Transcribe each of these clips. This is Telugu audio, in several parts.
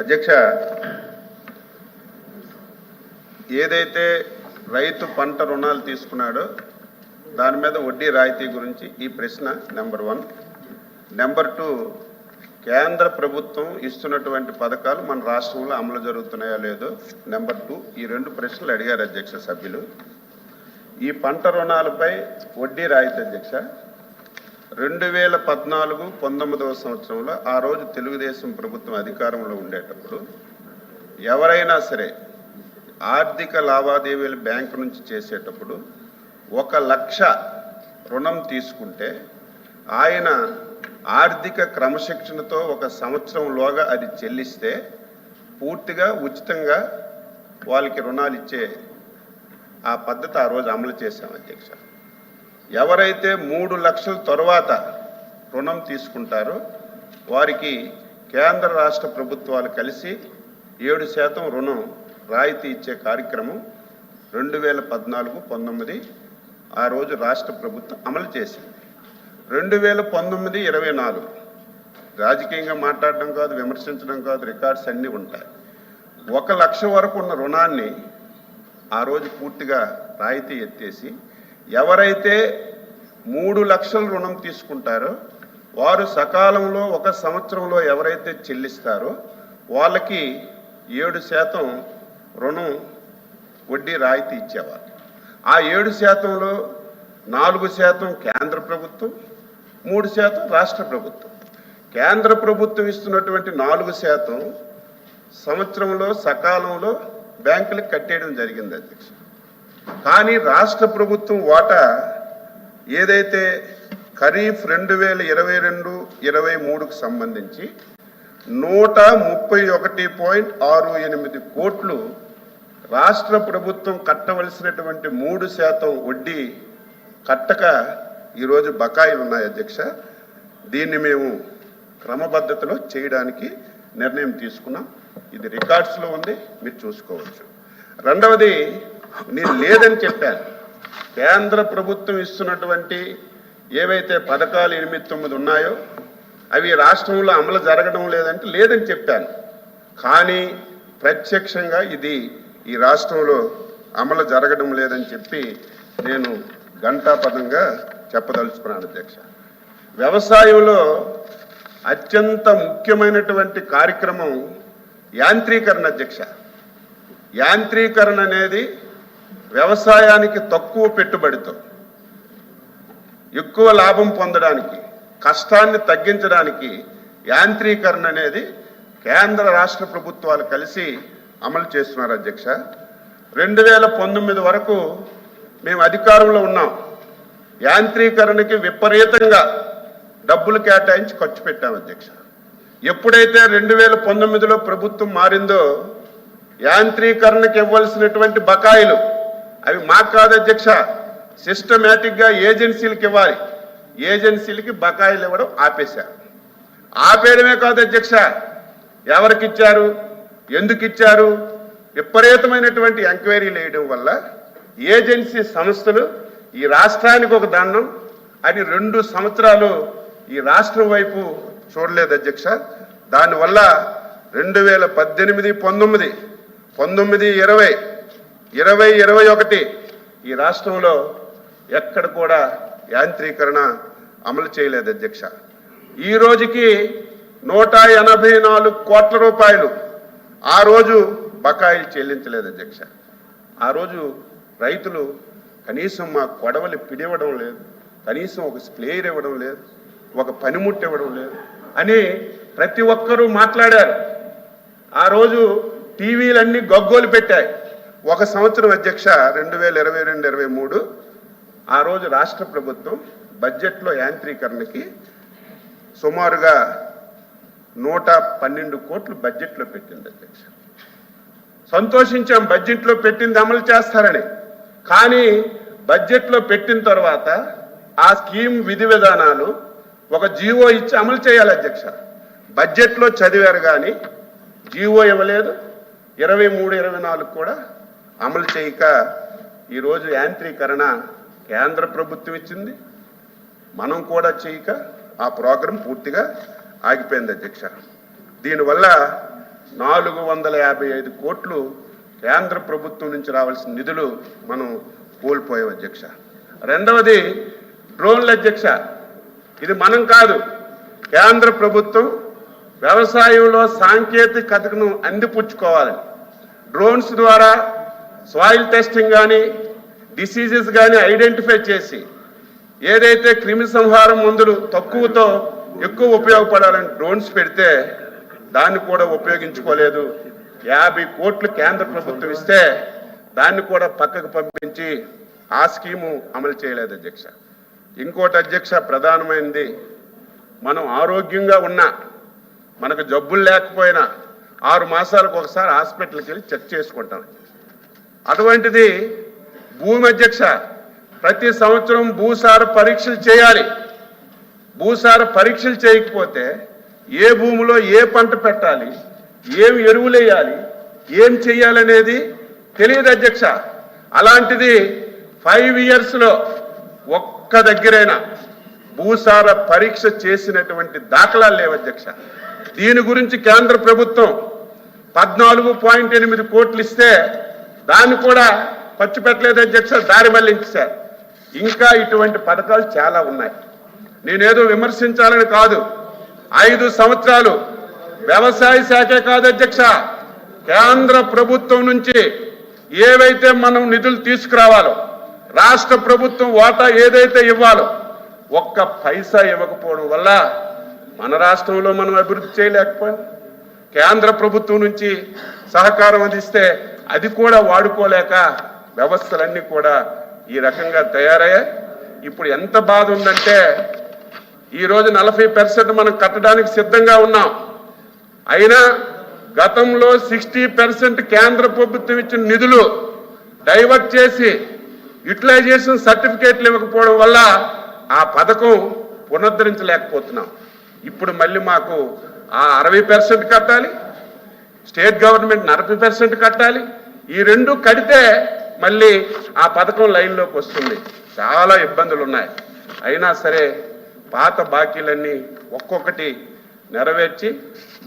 అధ్యక్ష ఏదైతే రైతు పంట రుణాలు తీసుకున్నాడో దాని మీద వడ్డీ రాయితీ గురించి ఈ ప్రశ్న నెంబర్ వన్. నెంబర్ టూ కేంద్ర ప్రభుత్వం ఇస్తున్నటువంటి పథకాలు మన రాష్ట్రంలో అమలు జరుగుతున్నాయో లేదో నెంబర్ టూ. ఈ రెండు ప్రశ్నలు అడిగారు అధ్యక్ష సభ్యులు. ఈ పంట రుణాలపై వడ్డీ రాయితీ అధ్యక్ష రెండు వేల పద్నాలుగు పంతొమ్మిదవ సంవత్సరంలో ఆ రోజు తెలుగుదేశం ప్రభుత్వం అధికారంలో ఉండేటప్పుడు ఎవరైనా సరే ఆర్థిక లావాదేవీలు బ్యాంకు నుంచి చేసేటప్పుడు ఒక లక్ష రుణం తీసుకుంటే ఆయన ఆర్థిక క్రమశిక్షణతో ఒక సంవత్సరంలోగా అది చెల్లిస్తే పూర్తిగా ఉచితంగా వాళ్ళకి రుణాలు ఇచ్చే ఆ పద్ధతి ఆ రోజు అమలు చేశాం అధ్యక్ష. ఎవరైతే మూడు లక్షల తర్వాత రుణం తీసుకుంటారో వారికి కేంద్ర రాష్ట్ర ప్రభుత్వాలు కలిసి ఏడు శాతం రుణం రాయితీ ఇచ్చే కార్యక్రమం రెండు వేల పద్నాలుగు పంతొమ్మిది ఆ రోజు రాష్ట్ర ప్రభుత్వం అమలు చేసింది. రెండు వేల పంతొమ్మిది ఇరవై నాలుగు రాజకీయంగా మాట్లాడడం కాదు విమర్శించడం కాదు రికార్డ్స్ అన్నీ ఉంటాయి. ఒక లక్ష వరకు ఉన్న రుణాన్ని ఆ రోజు పూర్తిగా రాయితీ ఎత్తేసి ఎవరైతే మూడు లక్షల రుణం తీసుకుంటారో వారు సకాలంలో ఒక సంవత్సరంలో ఎవరైతే చెల్లిస్తారో వాళ్ళకి ఏడు శాతం రుణం వడ్డీ రాయితీ ఇచ్చేవారు ఆ ఏడు శాతంలో నాలుగు శాతం కేంద్ర ప్రభుత్వం మూడు శాతం రాష్ట్ర ప్రభుత్వం. కేంద్ర ప్రభుత్వం ఇస్తున్నటువంటి నాలుగు శాతం సంవత్సరంలో సకాలంలో బ్యాంకులకు కట్టేయడం జరిగింది అధ్యక్ష కానీ రాష్ట్ర ప్రభుత్వం వాటా ఏదైతే ఖరీఫ్ రెండు వేల ఇరవై రెండు ఇరవై మూడుకు సంబంధించి నూట ముప్పై ఒకటి పాయింట్ ఆరు ఎనిమిది కోట్లు రాష్ట్ర ప్రభుత్వం కట్టవలసినటువంటి మూడు శాతం వడ్డీ కట్టక ఈరోజు బకాయిలు ఉన్నాయి అధ్యక్ష. దీన్ని మేము క్రమబద్ధతలో చేయడానికి నిర్ణయం తీసుకున్నాం. ఇది రికార్డ్స్లో ఉంది మీరు చూసుకోవచ్చు. రెండవది నేను లేదని చెప్పాను. కేంద్ర ప్రభుత్వం ఇస్తున్నటువంటి ఏవైతే పథకాలు ఎనిమిది తొమ్మిది ఉన్నాయో అవి రాష్ట్రంలో అమలు జరగడం లేదంటే లేదని చెప్పాను. కానీ ప్రత్యక్షంగా ఇది ఈ రాష్ట్రంలో అమలు జరగడం లేదని చెప్పి నేను ఘంటాపదంగా చెప్పదలుచుకున్నాను అధ్యక్ష. వ్యవసాయంలో అత్యంత ముఖ్యమైనటువంటి కార్యక్రమం యాంత్రీకరణ అధ్యక్ష. యాంత్రీకరణ అనేది వ్యవసాయానికి తక్కువ పెట్టుబడితో ఎక్కువ లాభం పొందడానికి కష్టాన్ని తగ్గించడానికి యాంత్రీకరణ అనేది కేంద్ర రాష్ట్ర ప్రభుత్వాలు కలిసి అమలు చేస్తున్నారు అధ్యక్ష. రెండు వేల పంతొమ్మిది వరకు మేము అధికారంలో ఉన్నాం. యాంత్రీకరణకి విపరీతంగా డబ్బులు కేటాయించి ఖర్చు పెట్టాం అధ్యక్ష. ఎప్పుడైతే రెండు వేల పంతొమ్మిదిలో ప్రభుత్వం మారిందో యాంత్రీకరణకి ఇవ్వాల్సినటువంటి బకాయిలు అవి మాకు కాదు అధ్యక్ష. సిస్టమేటిక్గా ఏజెన్సీలకు ఇవ్వాలి. ఏజెన్సీలకి బకాయిలు ఇవ్వడం ఆపేశారు. ఆపేయడమే కాదు అధ్యక్ష. ఎవరికి ఇచ్చారు? ఎందుకు ఇచ్చారు? విపరీతమైనటువంటి ఎంక్వైరీలు వేయడం వల్ల ఏజెన్సీ సంస్థలు ఈ రాష్ట్రానికి ఒక దండం అని రెండు సంవత్సరాలు ఈ రాష్ట్రం వైపు చూడలేదు అధ్యక్ష. దానివల్ల రెండు వేల పద్దెనిమిది పంతొమ్మిది పంతొమ్మిది ఇరవై ఇరవై ఇరవై ఒకటి ఈ రాష్ట్రంలో ఎక్కడ కూడా యాంత్రీకరణ అమలు చేయలేదు అధ్యక్ష. ఈ రోజుకి నూట ఎనభై నాలుగు కోట్ల రూపాయలు ఆ రోజు బకాయిలు చెల్లించలేదు అధ్యక్ష. ఆ రోజు రైతులు కనీసం మా కొడవలి పిడివ్వడం లేదు కనీసం ఒక స్ప్లేయర్ ఇవ్వడం లేదు ఒక పనిముట్టు ఇవ్వడం లేదు అని ప్రతి ఒక్కరూ మాట్లాడారు. ఆ రోజు టీవీలన్నీ గగ్గోలు పెట్టాయి. ఒక సంవత్సరం అధ్యక్ష రెండు వేల ఇరవై రెండు ఇరవై మూడు ఆ రోజు రాష్ట్ర ప్రభుత్వం బడ్జెట్లో యాంత్రీకరణకి సుమారుగా నూట పన్నెండు కోట్లు బడ్జెట్లో పెట్టింది అధ్యక్ష. సంతోషించాం బడ్జెట్లో పెట్టింది అమలు చేస్తారని. కానీ బడ్జెట్లో పెట్టిన తర్వాత ఆ స్కీమ్ విధి విధానాలు ఒక జీవో ఇచ్చి అమలు చేయాలి అధ్యక్ష. బడ్జెట్లో చదివారు కానీ జీవో ఇవ్వలేదు. ఇరవై మూడు ఇరవై నాలుగు కూడా అమలు చేయక ఈరోజు యాంత్రీకరణ కేంద్ర ప్రభుత్వం ఇచ్చింది. మనం కూడా చేయక ఆ ప్రోగ్రాం పూర్తిగా ఆగిపోయింది అధ్యక్ష. దీనివల్ల నాలుగు వందల యాభై ఐదు కోట్లు కేంద్ర ప్రభుత్వం నుంచి రావాల్సిన నిధులు మనం కోల్పోయాం అధ్యక్ష. రెండవది డ్రోన్ల అధ్యక్ష. ఇది మనం కాదు కేంద్ర ప్రభుత్వం వ్యవసాయంలో సాంకేతికతను అందిపుచ్చుకోవాలి. డ్రోన్స్ ద్వారా సాయిల్ టెస్టింగ్ కానీ డిసీజెస్ కానీ ఐడెంటిఫై చేసి ఏదైతే క్రిమి సంహారం మందులు తక్కువతో ఎక్కువ ఉపయోగపడాలని డ్రోన్స్ పెడితే దాన్ని కూడా ఉపయోగించుకోలేదు. యాభై కోట్లు కేంద్ర ప్రభుత్వం ఇస్తే దాన్ని కూడా పక్కకు పంపించి ఆ స్కీము అమలు చేయలేదు అధ్యక్ష. ఇంకోటి అధ్యక్ష ప్రధానమైనది మనం ఆరోగ్యంగా ఉన్నా మనకు జబ్బులు లేకపోయినా ఆరు మాసాలకు ఒకసారి హాస్పిటల్కి వెళ్ళి చెక్ చేసుకుంటాం. అటువంటిది భూమి అధ్యక్ష ప్రతి సంవత్సరం భూసార పరీక్షలు చేయాలి. భూసార పరీక్షలు చేయకపోతే ఏ భూమిలో ఏ పంట పెట్టాలి ఏం ఎరువులు వేయాలి ఏం చేయాలనేది తెలియదు అధ్యక్ష. అలాంటిది ఫైవ్ ఇయర్స్లో ఒక్క దగ్గరైనా భూసార పరీక్ష చేసినటువంటి దాఖలాలు లేవు అధ్యక్ష. దీని గురించి కేంద్ర ప్రభుత్వం పద్నాలుగు పాయింట్ ఎనిమిది కోట్లు ఇస్తే దాన్ని కూడా ఖర్చు పెట్టలేదు అధ్యక్ష దారి మళ్ళించారు ఇంకా ఇటువంటి పథకాలు చాలా ఉన్నాయి. నేనేదో విమర్శించాలని కాదు. ఐదు సంవత్సరాలు వ్యవసాయ శాఖే కాదు అధ్యక్ష. కేంద్ర ప్రభుత్వం నుంచి ఏవైతే మనం నిధులు తీసుకురావాలో రాష్ట్ర ప్రభుత్వం వాటా ఏదైతే ఇవ్వాలో ఒక్క పైసా ఇవ్వకపోవడం వల్ల మన రాష్ట్రంలో మనం అభివృద్ధి చేయలేకపోయాం. కేంద్ర ప్రభుత్వం నుంచి సహకారం అందిస్తే అది కూడా వాడుకోలేక వ్యవస్థలన్నీ కూడా ఈ రకంగా తయారయ్యాయి. ఇప్పుడు ఎంత బాధ ఉందంటే ఈరోజు నలభై పర్సెంట్ మనం కట్టడానికి సిద్ధంగా ఉన్నాం. అయినా గతంలో సిక్స్టీ పర్సెంట్ కేంద్ర ప్రభుత్వం ఇచ్చిన నిధులు డైవర్ట్ చేసి యూటిలైజేషన్ సర్టిఫికేట్లు ఇవ్వకపోవడం వల్ల ఆ పథకం పునరుద్ధరించలేకపోతున్నాం. ఇప్పుడు మళ్ళీ మాకు ఆ అరవై పర్సెంట్ కట్టాలి స్టేట్ గవర్నమెంట్ నలభై పర్సెంట్ కట్టాలి. ఈ రెండు కడితే మళ్ళీ ఆ పథకం లైన్లోకి వస్తుంది. చాలా ఇబ్బందులు ఉన్నాయి అయినా సరే పాత బాకీలన్నీ ఒక్కొక్కటి నెరవేర్చి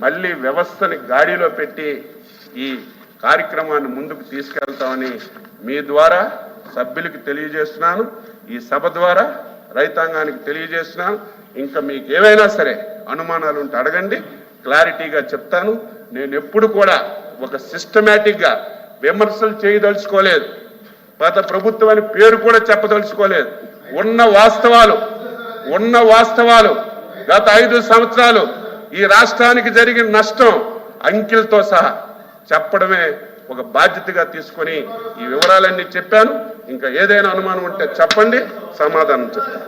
మళ్ళీ వ్యవస్థని గాడిలో పెట్టి ఈ కార్యక్రమాన్ని ముందుకు తీసుకెళ్తామని మీ ద్వారా సభ్యులకి తెలియజేస్తున్నాను. ఈ సభ ద్వారా రైతాంగానికి తెలియజేస్తున్నాను. ఇంకా మీకు ఏవైనా సరే అనుమానాలు ఉంటే అడగండి. క్లారిటీగా చెప్తాను. నేను ఎప్పుడు కూడా ఒక సిస్టమేటిక్గా విమర్శలు చేయదలుచుకోలేదు. గత ప్రభుత్వం అని పేరు కూడా చెప్పదలుచుకోలేదు. ఉన్న వాస్తవాలు ఉన్న వాస్తవాలు గత ఐదు సంవత్సరాలు ఈ రాష్ట్రానికి జరిగిన నష్టం అంకిలతో సహా చెప్పడమే ఒక బాధ్యతగా తీసుకొని ఈ వివరాలన్నీ చెప్పాను. ఇంకా ఏదైనా అనుమానం ఉంటే చెప్పండి సమాధానం చెప్తాను.